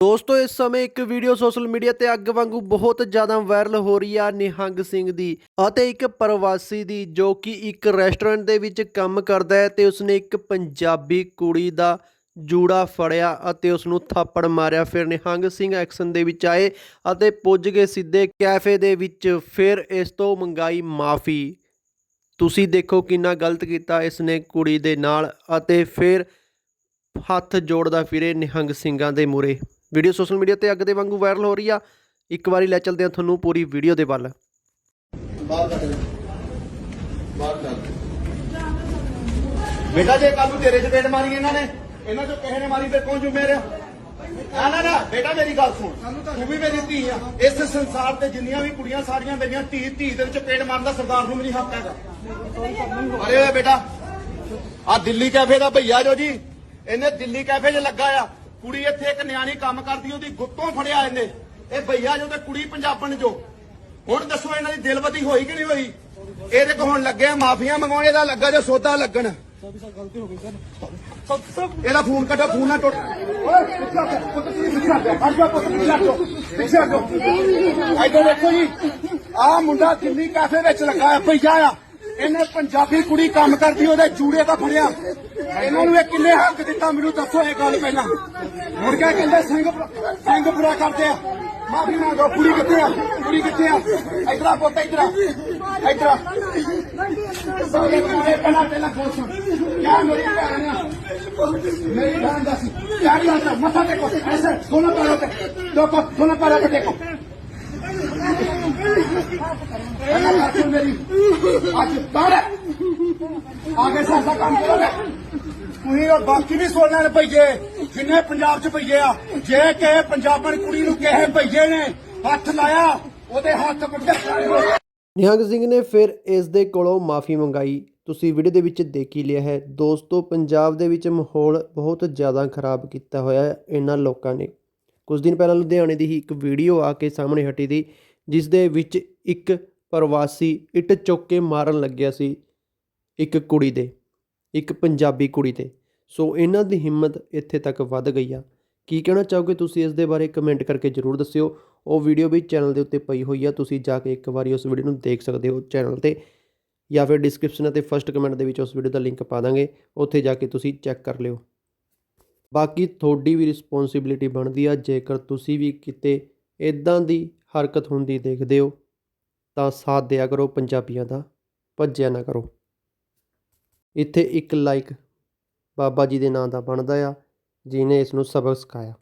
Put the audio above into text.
ਦੋਸਤੋ, ਇਸ ਸਮੇਂ ਇੱਕ ਵੀਡੀਓ ਸੋਸ਼ਲ ਮੀਡੀਆ ਤੇ ਅੱਗ ਵਾਂਗੂ ਬਹੁਤ ਜ਼ਿਆਦਾ ਵਾਇਰਲ ਹੋ ਰਹੀ ਆ ਨਿਹੰਗ ਸਿੰਘ ਦੀ ਅਤੇ ਇੱਕ ਪ੍ਰਵਾਸੀ ਦੀ, ਜੋ ਕਿ ਇੱਕ ਰੈਸਟੋਰੈਂਟ ਦੇ ਵਿੱਚ ਕੰਮ ਕਰਦਾ ਹੈ ਤੇ ਉਸਨੇ ਇੱਕ ਪੰਜਾਬੀ ਕੁੜੀ ਦਾ ਜੂੜਾ ਫੜਿਆ ਅਤੇ ਉਸ ਨੂੰ ਥੱਪੜ ਮਾਰਿਆ। ਫਿਰ ਨਿਹੰਗ ਸਿੰਘ ਐਕਸ਼ਨ ਦੇ ਵਿੱਚ ਆਏ ਅਤੇ ਪੁੱਜ ਗਏ ਸਿੱਧੇ ਕੈਫੇ ਦੇ ਵਿੱਚ। ਫਿਰ ਇਸ ਤੋਂ ਮੰਗਾਈ ਮਾਫੀ। ਤੁਸੀਂ ਦੇਖੋ ਕਿੰਨਾ ਗਲਤ ਕੀਤਾ ਇਸਨੇ ਕੁੜੀ ਦੇ ਨਾਲ ਅਤੇ ਫਿਰ ਹੱਥ ਜੋੜਦਾ ਫਿਰੇ ਨਿਹੰਗ ਸਿੰਘਾਂ ਦੇ ਮੂਰੇ ਵੀਡੀਓ ਸੋਸ਼ਲ ਮੀਡੀਆ ਤੇ ਅੱਗ ਦੇ ਵਾਂਗੂ ਵਾਇਰਲ ਹੋ ਰਹੀ ਆ। ਇੱਕ ਵਾਰੀ ਲੈ ਚਲਦੇ ਹਾਂ ਤੁਹਾਨੂੰ ਪੂਰੀ ਵੀਡੀਓ ਦੇ ਵੱਲ। ਬਾਹਰ ਕੱਢ ਦੇ ਬਾਹਰ ਕੱਢ ਬੇਟਾ, ਜੇ ਕੱਲ ਨੂੰ ਤੇਰੇ ਚਪੇੜ ਮਾਰੀ ਇਹਨਾਂ ਨੇ, ਇਹਨਾਂ ਚੋਂ ਕਿਸੇ ਨੇ ਮਾਰੀ ਫਿਰ ਕੌਣ ਜ਼ਿੰਮੇਵਾਰ ਆ ਨਾ ਨਾ ਬੇਟਾ, ਮੇਰੀ ਗੱਲ ਸੁਣ। ਤੂੰ ਵੀ ਮੇਰੀ ਧੀ ਆ। ਇਸ ਸੰਸਾਰ ਤੇ ਜਿੰਨੀਆਂ ਵੀ ਕੁੜੀਆਂ ਸਾਰੀਆਂ ਮੇਰੀਆਂ ਧੀ ਧੀ ਦੇ ਵਿੱਚ ਪੇਟ ਮਾਰਨ ਦਾ ਸਰਦਾਰ ਨੂੰ ਵੀ ਨਹੀਂ ਹੱਕ ਹੈਗਾ। ਅਰੇ ਓਏ ਬੇਟਾ ਆ ਦਿੱਲੀ ਕੈਫੇ ਦਾ ਭਈਆ ਜੋ ਜੀ, ਇਹਨੇ ਦਿੱਲੀ ਕੈਫੇ 'ਚ ਲੱਗਾ ਆ। ਕੁੜੀ ਇੱਥੇ ਇੱਕ ਨਿਆਣੀ ਕੰਮ ਕਰਦੀ ਉਹਦੀ ਗੁੱਤੋਂ ਫੜਿਆ ਇਹਨੇ। ਇਹ ਭਈਆ ਜੋ ਤੇ ਕੁੜੀ ਪੰਜਾਬਣ ਜੋ। ਹੁਣ ਦੱਸੋ ਇਹਨਾਂ ਦੀ ਦਿਲਬਦੀ ਹੋਈ ਕਿ ਨਹੀਂ ਹੋਈ? ਇਹਦੇ ਕੋ ਹੁਣ ਲੱਗੇ ਮਾਫੀਆਂ ਮੰਗਾਉਣੇ ਦਾ ਲੱਗਾ ਜੋ ਸੌਦਾ ਲੱਗਣ? ਇਹਦਾ ਫੋਨ ਕੱਢੋ ਫੋਨ ਨਾ ਟੁੱਟ। ਓਏ ਆ ਜਾ, ਪੁੱਤ ਜੀ, ਪਿੱਛੇ ਆ ਜਾ, ਹਟ ਪੁੱਤ ਪਿੱਛੇ ਆ ਜਾ, ਪਿੱਛੇ ਆ ਜਾ। ਦੇਖੋ ਜੀ ਆ ਮੁੰਡਾ ਦਿੱਲੀ ਕੈਫੇ ਵਿੱਚ ਲੱਗਾ ਭਈਆ ਆ। ਇਹਨੇ ਪੰਜਾਬੀ ਕੁੜੀ ਕੰਮ ਕਰਦੀ, ਉਹਦੇ ਜੂੜੇ ਦਾ ਫੜਿਆ। ਇਹਨਾਂ ਨੂੰ ਇਹ ਕਿੰਨੇ ਹੱਕ ਦਿੱਤਾ? ਮੈਨੂੰ ਦੱਸੋ ਇਹ ਗੱਲ ਪਹਿਲਾਂ। ਮੁੜ ਕੇ ਕਹਿੰਦੇ ਸਿੰਘ ਸਿੰਘ ਬੁਰਾ ਕਰਦੇ ਆ। ਮਾਫੀ ਮੰਗੋ, ਕੁੜੀ ਕਿੱਥੇ ਆ? ਕੁੜੀ ਕਿੱਥੇ ਆ? ਇਧਰਾ ਪੁੱਤ, ਇਧਰਾ ਇਧਰਾ ਸਾਰੇ ਕੁੜੇ ਪਹਿਲਾਂ ਪਹਿਲਾਂ ਖੋਸ ਕਿਆ ਮੇਰੀ ਭੈਣ ਆ? ਮੇਰੀ ਭੈਣ ਦਾ ਸੀ ਕਿਆ ਗੱਲ ਮੱਥਾ ਟੇਕੋ। ਐਸੇ ਦੋਨੋਂ ਪੈਰਾਂ ਤੇ। ਦੋਨੋਂ ਪੈਰਾਂ ਤੇ ਟੇਕੋ टेको ऐसा करती हूँ मेरी आज बाहर है आगे से ऐसा काम करोगे ਤੁਸੀਂ ਉਹ ਬਾਕੀ ਵੀ ਸੁਣਨਾ ਨੇ ਭਈਏ ਜਿੰਨੇ ਪੰਜਾਬ 'ਚ ਭਈਏ ਆ ਜੇ ਕਿਸੇ ਪੰਜਾਬਣ ਕੁੜੀ ਨੂੰ ਕਿਸੇ ਭਈਏ ਨੇ ਹੱਥ ਲਾਇਆ ਉਹਦੇ ਹੱਥ ਵੱਡੇ ਨਿਹੰਗ ਸਿੰਘ ਨੇ ਫਿਰ ਇਸ ਦੇ ਕੋਲੋਂ ਮਾਫੀ ਮੰਗਾਈ ਤੁਸੀਂ ਵੀਡੀਓ ਦੇ ਵਿੱਚ ਦੇਖ ਹੀ ਲਿਆ ਹੈ ਦੋਸਤੋ ਪੰਜਾਬ ਦੇ ਵਿੱਚ ਮਾਹੌਲ ਬਹੁਤ ਜ਼ਿਆਦਾ ਖਰਾਬ ਕੀਤਾ ਹੋਇਆ ਹੈ ਇਹਨਾਂ ਲੋਕਾਂ ਨੇ ਕੁਝ ਦਿਨ ਪਹਿਲਾਂ ਲੁਧਿਆਣੇ ਦੀ ਹੀ ਇੱਕ ਵੀਡੀਓ ਆ ਕੇ ਸਾਹਮਣੇ ਹਟੀ ਦੀ ਜਿਸ ਦੇ ਵਿੱਚ ਇੱਕ ਪ੍ਰਵਾਸੀ ਇੱਟ ਚੁੱਕ ਕੇ ਮਾਰਨ ਲੱਗਿਆ ਸੀ, ਇੱਕ ਕੁੜੀ 'ਤੇ ਇੱਕ ਪੰਜਾਬੀ ਕੁੜੀ ਤੇ ਸੋ ਇਹਨਾਂ ਦੀ ਹਿੰਮਤ ਇੱਥੇ ਤੱਕ ਵੱਧ ਗਈ ਆ। ਕੀ ਕਹਿਣਾ ਚਾਹੋਗੇ ਤੁਸੀਂ ਇਸ ਦੇ ਬਾਰੇ ਕਮੈਂਟ ਕਰਕੇ ਜਰੂਰ ਦੱਸਿਓ। ਉਹ ਵੀਡੀਓ ਵੀ ਚੈਨਲ ਦੇ ਉੱਤੇ ਪਈ ਹੋਈ ਆ, ਤੁਸੀਂ ਜਾ ਕੇ ਇੱਕ ਵਾਰੀ ਉਸ ਵੀਡੀਓ ਨੂੰ ਦੇਖ ਸਕਦੇ ਹੋ ਚੈਨਲ ਤੇ, ਜਾਂ ਫਿਰ ਡਿਸਕ੍ਰਿਪਸ਼ਨ ਅਤੇ ਫਸਟ ਕਮੈਂਟ ਦੇ ਵਿੱਚ ਉਸ ਵੀਡੀਓ ਦਾ ਲਿੰਕ ਪਾ ਦਾਂਗੇ, ਉੱਥੇ ਜਾ ਕੇ ਤੁਸੀਂ ਚੈੱਕ ਕਰ ਲਿਓ। ਬਾਕੀ ਤੁਹਾਡੀ ਵੀ ਰਿਸਪੌਂਸਿਬਿਲਿਟੀ ਬਣਦੀ ਆ, ਜੇਕਰ ਤੁਸੀਂ ਵੀ ਕਿਤੇ ਇੱਦਾਂ ਦੀ ਹਰਕਤ ਹੁੰਦੀ ਦੇਖਦੇ ਹੋ, ਤਾਂ ਸਾਥ ਦਿਆ ਕਰੋ ਪੰਜਾਬੀਆਂ ਦਾ, ਭੱਜਿਆ ਨਾ ਕਰੋ। ਇੱਥੇ ਇੱਕ ਲਾਈਕ ਬਾਬਾ ਜੀ ਦੇ ਨਾਂ ਦਾ ਬਣਦਾ ਆ, ਜਿਹਨੇ ਇਸ ਨੂੰ ਸਬਕ ਸਿਖਾਇਆ